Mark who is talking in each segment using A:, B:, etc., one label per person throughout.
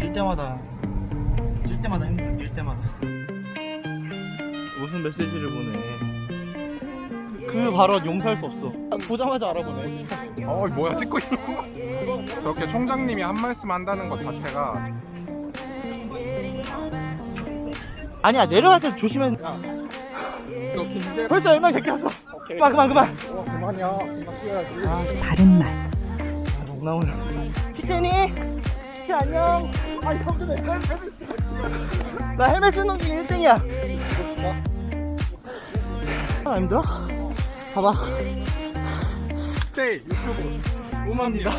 A: 뛸 때마다 뛸 때마다 힘들어 뛸 때마다. 무슨 메시지를 보내? 그 발언 용서할 수 없어. 보자마자 알아보네.
B: 어 뭐야 찍고 있는 거? 저렇게 총장님이 한 말씀 한다는 것 자체가.
A: 아니야 내려갈 때 조심해. 벌써 얼마 제꼈어. 그만 그만 그만.
B: 어 그만이야. 그만 뛰어야지.
A: 아
C: 바른 말,
A: 목 나오네. 피체니 피체 안녕 아니 형들 나 헬멧 쓰는 놈 중에 1등이야. 아 힘들어? 봐봐.
B: 네 유튜브.
A: 오만이다.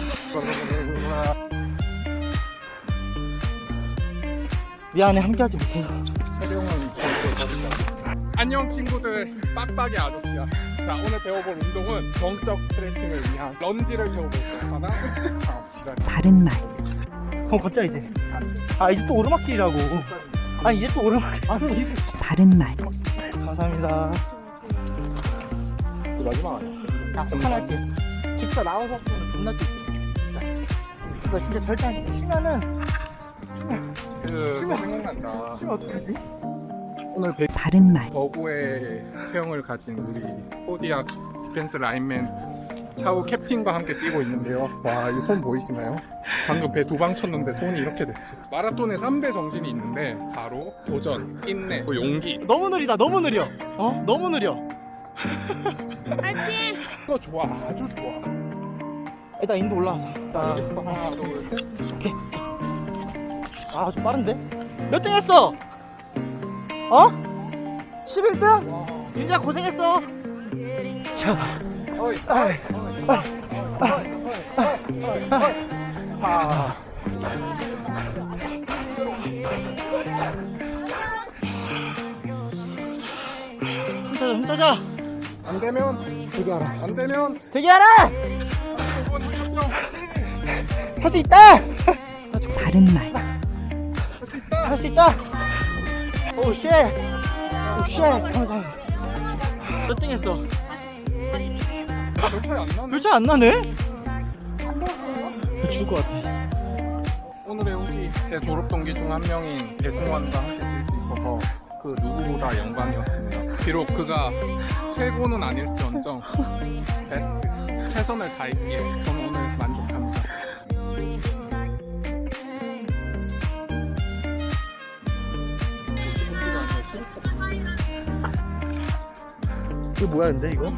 A: 미안해 함께하지 못해서.
B: 안녕 친구들. 빡빡이 아저씨야. 자 오늘 배워볼 운동은 정적 스트레칭을 위한 런지를 배워볼 거잖아 자 기다려.
C: 바른 말,
A: 그럼 걷자 이제. 아 이제 또 오르막길이라고. 아니 이제 또 오르막길. 아니 이제
C: 바른 말,
A: 감사합니다.
B: 그 마지막 아니야?
A: 야 한할게. 진짜 나와서 존나 뛸게. 이거 진짜 절대 안 돼. 쉬면은
B: 그 생각난다.
A: 쉬면 어떡하지?
B: 오늘 백
C: 바른 말,
B: 버구의 체형을 가진 우리 포디악 디펜스 라인맨 차우 캡틴과 함께 뛰고 있는데요. 와, 이 손 보이시나요? 방금 배 두 방 쳤는데 손이 이렇게 됐어요. 마라톤에 3대 정신이 있는데 바로 도전, 인내, 또 용기.
A: 너무 느리다 너무 느려 어? 너무 느려
B: 이거 좋아, 아주 좋아.
A: 일단 인도 올라와서
B: 자,
A: 자,
B: 하나, 둘, 셋.
A: 아, 좀 빠른데? 몇 등 했어? 어? 11등? 윤자 고생했어. 자, 훔쳐자, 훔쳐자.
B: 안 되면
A: 대기하라.
B: 안 되면
A: 대기하라! 할 수 있다!
C: 바른 말,
B: 할수 있다.
A: 할수 있다! 오, 쉣! 오, 쉣! 감사합니다. 몇등 했어?
B: 별 차이 안 나네.
A: 별 차이 안 나네? 죽을 것 같아.
B: 오늘의 후기 제 졸업 동기 중 한 명인 배승환과 함께 뛸 수 있어서 그 누구보다 영광이었습니다. 비록 그가 최고는 아닐지언정 베스트 최선을 다했기에 저는 오늘 만족합니다.
A: 이거 뭐야, 근데, 이거?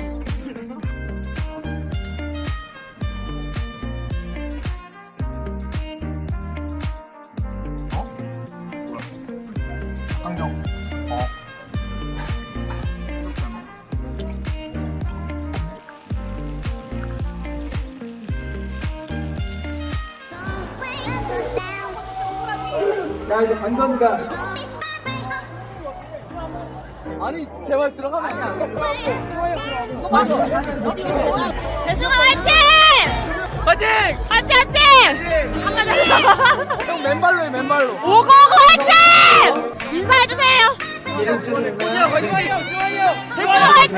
A: 야, 이거 반전이다. 아니, 제발 들어가면 안 돼.
D: 대승아 화이팅! 화이팅! 화이팅 화이팅! 한번 더.
A: 형 맨발로 해, 맨발로.
D: 오고 화이팅! 인사해주세요.
A: 좋아요, 좋아요.
D: 대승아 화이팅!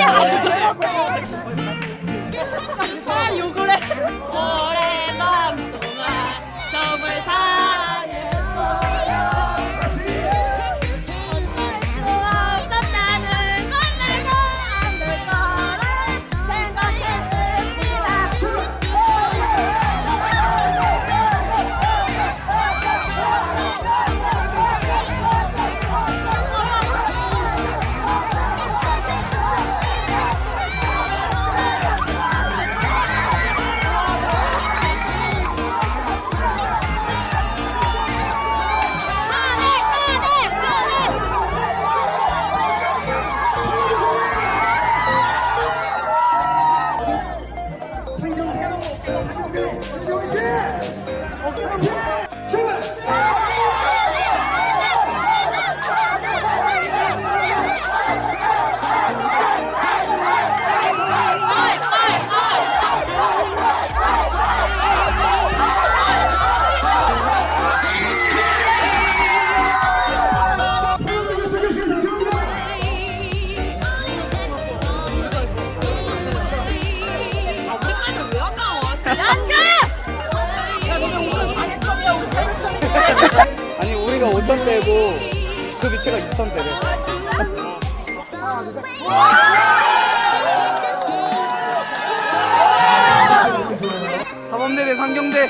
E: 5천대고 그 밑에가 2천대래. 사범대대 상경대